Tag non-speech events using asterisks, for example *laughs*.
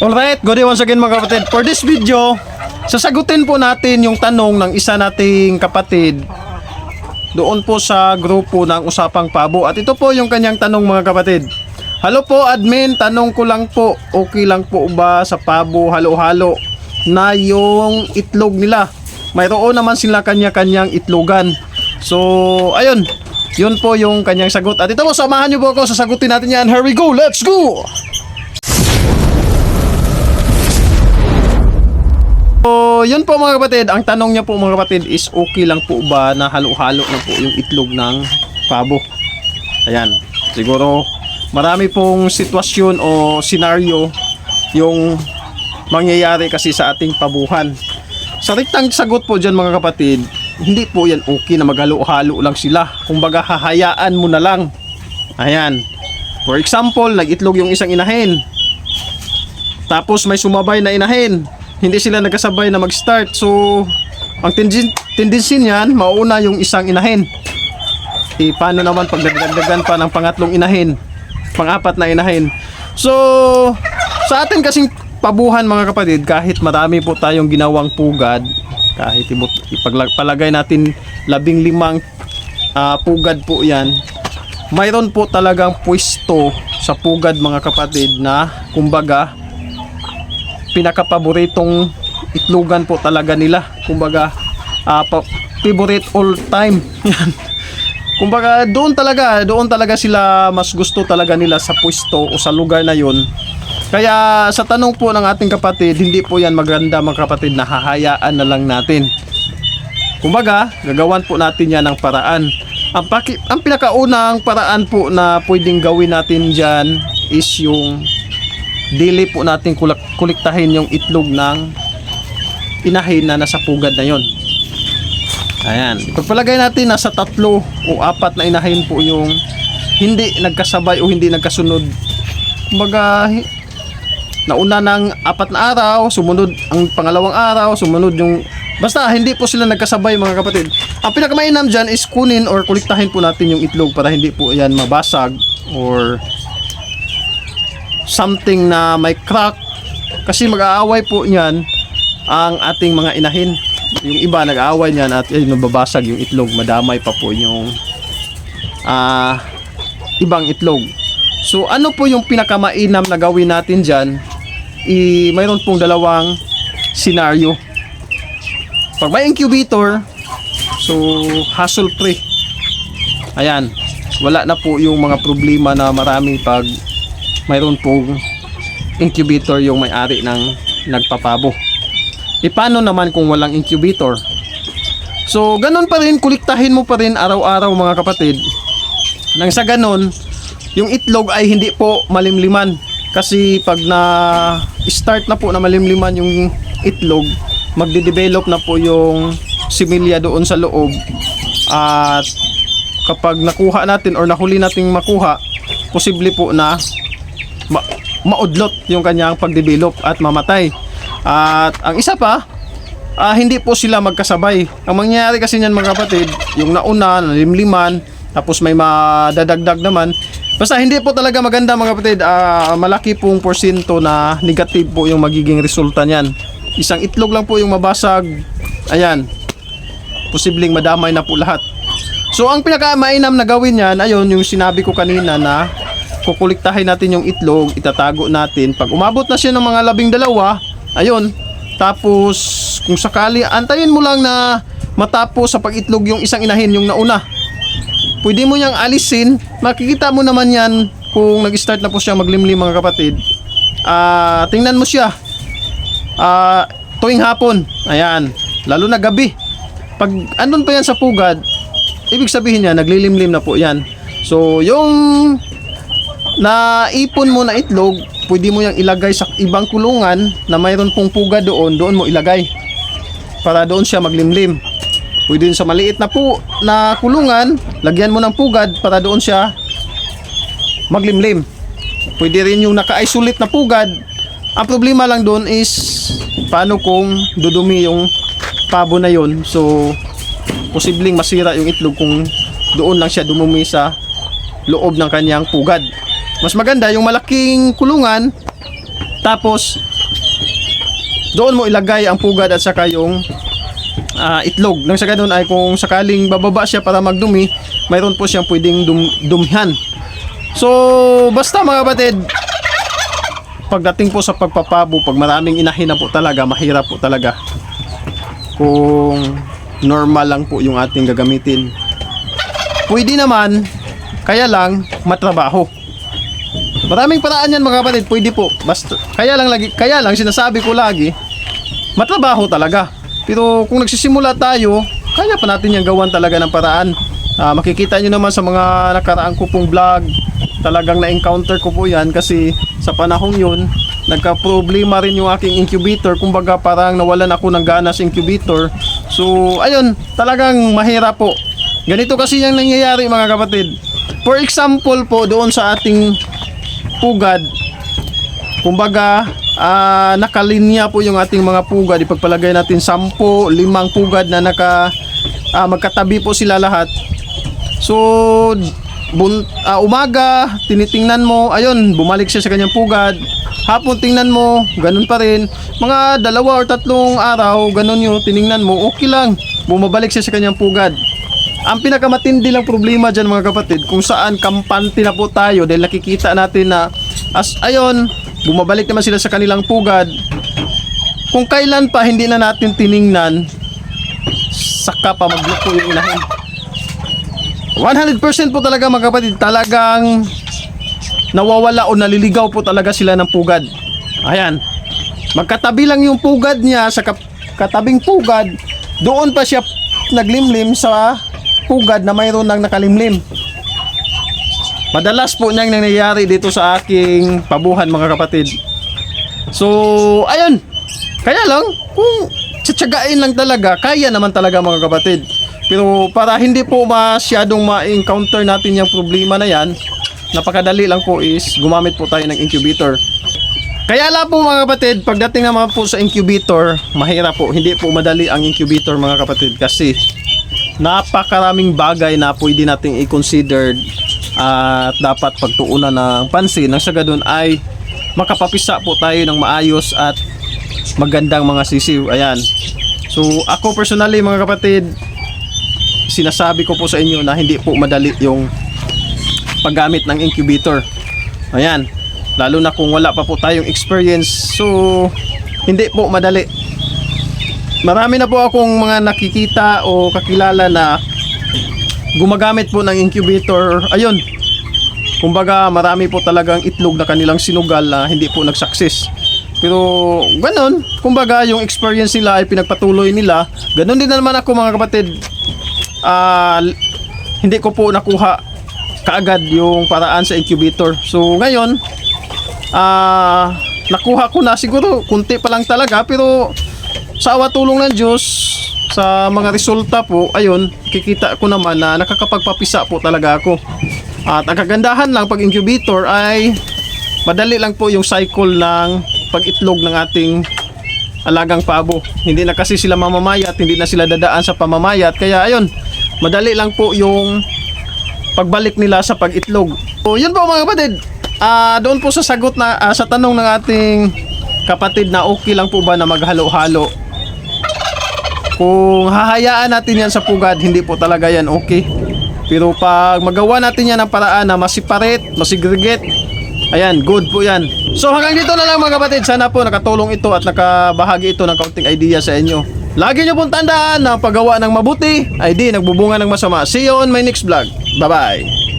Alright, good day once again mga kapatid. For this video, sasagutin po natin yung tanong ng isa nating kapatid doon po sa grupo ng Usapang Pabo. At ito po yung kanyang tanong mga kapatid. Halo po admin, tanong ko lang po, okay lang po ba sa pabo halo-halo na yung itlog nila? Mayroon naman sila kanya-kanyang itlogan. So, ayun. Yun po yung kanyang sagot. At ito po, samahan niyo po ako. Sasagutin natin yan. Here we go. Let's go! So, yun po mga kapatid. Ang tanong niya po mga kapatid is okay lang po ba na halo-halo na po yung itlog ng pabo? Ayan. Siguro marami pong sitwasyon o senaryo yung mangyayari kasi sa ating pabuhan. Sa riktang sagot po dyan mga kapatid, hindi po yan okay na maghalo-halo lang sila. Kumbaga hahayaan mo na lang. Ayan. For example, nag-itlog yung isang inahin. Tapos may sumabay na inahin. Hindi sila nagkasabay na mag-start. So, ang tendency, niyan, mauna yung isang inahin. Eh, paano naman pag nagdagdagan pa ng pangatlong inahin? Pang-apat na inahin. So, sa atin kasing pabuhan mga kapatid, kahit marami po tayong ginawang pugad, kahit ipagpalagay natin labing limang ah, pugad po yan, mayroon po talagang pwesto sa pugad mga kapatid na kumbaga pinakapaboritong itlogan po talaga nila. Kumbaga, pa- favorite all time. *laughs* Yan. Kumbaga, doon talaga, doon talaga sila mas gusto talaga nila sa pwesto o sa lugar na yun. Kaya sa tanong po ng ating kapatid, hindi po yan maganda mga kapatid na hahayaan na lang natin. Kumbaga, gagawan po natin yan ng paraan. Ang, paki, ang pinakaunang paraan po na pwedeng gawin natin dyan is yung dili po natin kulak, kuliktahin yung itlog ng inahin na nasa pugad na yon. Ayan. Pagpalagay natin nasa tatlo o apat na inahin po yung hindi nagkasabay o hindi nagkasunod. Kumbaga, nauna ng apat na araw, sumunod ang pangalawang araw, sumunod yung Basta hindi po sila nagkasabay mga kapatid. Ang pinakamainam dyan is kunin or kuliktahin po natin yung itlog para hindi po yan mabasag or something na may crack. Kasi mag-aaway po niyan ang ating mga inahin. Yung iba nag-aaway niyan at eh, mababasag yung itlog. Madamay pa po yung ah ibang itlog. So ano po yung pinakamainam na gawin natin dyan? I mayroon pong dalawang senaryo. Pag may incubator so hassle free ayan. Wala na po yung mga problema na marami pag mayroon pong incubator yung may-ari ng nagpapabo. E paano naman kung walang incubator? So, ganun pa rin, kuliktahin mo pa rin araw-araw mga kapatid. Nang sa ganun, yung itlog ay hindi po malimliman. Kasi pag na start na po na malimliman yung itlog, magde-develop na po yung similya doon sa loob. At kapag nakuha natin or nahuli nating makuha, posible po na ma- maudlot yung kanyang pagdevelop at mamatay. At ang isa pa, ah, hindi po sila magkasabay. Ang mangyayari kasi niyan mga kapatid, yung nauna, nalimliman, tapos may madadagdag naman. Basta hindi po talaga maganda mga kapatid, ah, malaki pong porsyento na negative po yung magiging resulta niyan. Isang itlog lang po yung mabasag. Ayan. Posibleng madamay na po lahat. So ang pinaka-mainam na gawin niyan, ayun yung sinabi ko kanina na kukuliktahin natin yung itlog, itatago natin. Pag umabot na siya ng mga labing dalawa, ayun, tapos kung sakali, antayin mo lang na matapos sa pag-itlog yung isang inahin, yung nauna. Pwede mo niyang alisin, makikita mo naman yan kung nag-start na po siya maglimlim mga kapatid. Ah, tingnan mo siya. Ah, tuwing hapon, ayan, lalo na gabi. Pag andun pa yan sa pugad, ibig sabihin niya naglilimlim na po yan. So, yung naipon mo na itlog, pwede mo yang ilagay sa ibang kulungan na mayroon pong puga doon, doon mo ilagay. Para doon siya maglimlim. Pwede sa maliit na po na kulungan, lagyan mo ng pugad para doon siya maglimlim. Pwede rin yung naka-isolate na pugad. Ang problema lang doon is paano kung dudumi yung pabo na yon. So, posibleng masira yung itlog kung doon lang siya dumumi sa loob ng kanyang pugad. Mas maganda yung malaking kulungan Tapos, doon mo ilagay ang pugad at saka yung ah, itlog. Nang sa ganun ay kung sakaling bababa siya para magdumi, mayroon po siyang pwedeng dum dumihan. So, basta mga batid, pagdating po sa pagpapabo, pag maraming inahin na po talaga, mahirap po talaga. Kung normal lang po yung ating gagamitin. Pwede naman, kaya lang matrabaho. Maraming paraan yan mga kapatid, pwede po. Basta, kaya lang lagi, kaya lang sinasabi ko lagi, matrabaho talaga. Pero kung nagsisimula tayo, kaya pa natin yung gawan talaga ng paraan. Ah, makikita nyo naman sa mga nakaraang ko pong vlog, talagang na-encounter ko po yan kasi sa panahong yun, nagka-problema rin yung aking incubator. Kumbaga parang nawalan ako ng gana sa incubator. So, ayun, talagang mahirap po. Ganito kasi yung nangyayari mga kapatid. For example po, doon sa ating pugad, kumbaga, ah, nakalinya po yung ating mga pugad. Ipagpalagay natin 10, limang pugad na naka, ah, magkatabi po sila lahat. So, bun, ah, umaga, tinitingnan mo, ayun, bumalik siya sa kanyang pugad. Hapon tingnan mo, ganun pa rin. Mga dalawa or tatlong araw, ganun yung tiningnan mo, okay lang. Bumabalik siya sa kanyang pugad. Ang pinakamatindi lang problema dyan mga kapatid, kung saan kampante na po tayo dahil nakikita natin na as ayon, bumabalik naman sila sa kanilang pugad. Kung kailan pa hindi na natin tiningnan, saka pa magluko yung inahin. 100% po talaga mga kapatid, talagang nawawala o naliligaw po talaga sila ng pugad. Ayan. Magkatabi lang yung pugad niya sa katabing pugad, doon pa siya naglimlim sa pugad na mayroon ng nakalimlim. Madalas po niyang nangyayari dito sa aking pabuhan mga kapatid. So, ayun. Kaya lang, kung tsatsagain lang talaga, kaya naman talaga mga kapatid. Pero para hindi po masyadong ma-encounter natin yung problema na yan, napakadali lang po is gumamit po tayo ng incubator. Kaya lang po mga kapatid, pagdating naman po sa incubator, mahirap po. Hindi po madali ang incubator mga kapatid kasi napakaraming bagay na pwede nating i-consider at dapat pagtuunan ng pansin nang sa ganun ay makapapisa po tayo ng maayos at magandang mga sisiw. Ayan. So ako personally mga kapatid, sinasabi ko po sa inyo na hindi po madali yung paggamit ng incubator. Ayan. Lalo na kung wala pa po tayong experience. So hindi po madali. Marami na po akong mga nakikita o kakilala na gumagamit po ng incubator. Ayun. Kumbaga marami po talagang itlog na kanilang sinugal na hindi po nag-success. Pero ganun, kumbaga yung experience nila ay pinagpatuloy nila. Ganun din naman ako mga kapatid. Ah, hindi ko po nakuha kaagad yung paraan sa incubator. So ngayon, ah, nakuha ko na siguro kunti pa lang talaga pero sa awa tulong ng Diyos sa mga resulta po, ayun, kikita ko naman na nakakapagpapisa po talaga ako. At ang kagandahan lang pag incubator ay madali lang po yung cycle ng pag-itlog ng ating alagang pabo. Hindi na kasi sila mamamayat, hindi na sila dadaan sa pamamayat. Kaya ayun, madali lang po yung pagbalik nila sa pag-itlog. So, yun po mga kapatid. Ah, doon po sa sagot na ah, sa tanong ng ating kapatid na okay lang po ba na maghalo-halo. Kung hahayaan natin yan sa pugad, hindi po talaga yan okay. Pero pag magawa natin yan ng paraan na masiparate, masigregate, ayan, good po yan. So hanggang dito na lang mga kapatid, sana po nakatulong ito at nakabahagi ito ng kaunting idea sa inyo. Lagi nyo pong tandaan na paggawa ng mabuti ay di nagbubunga ng masama. See you on my next vlog. Bye-bye.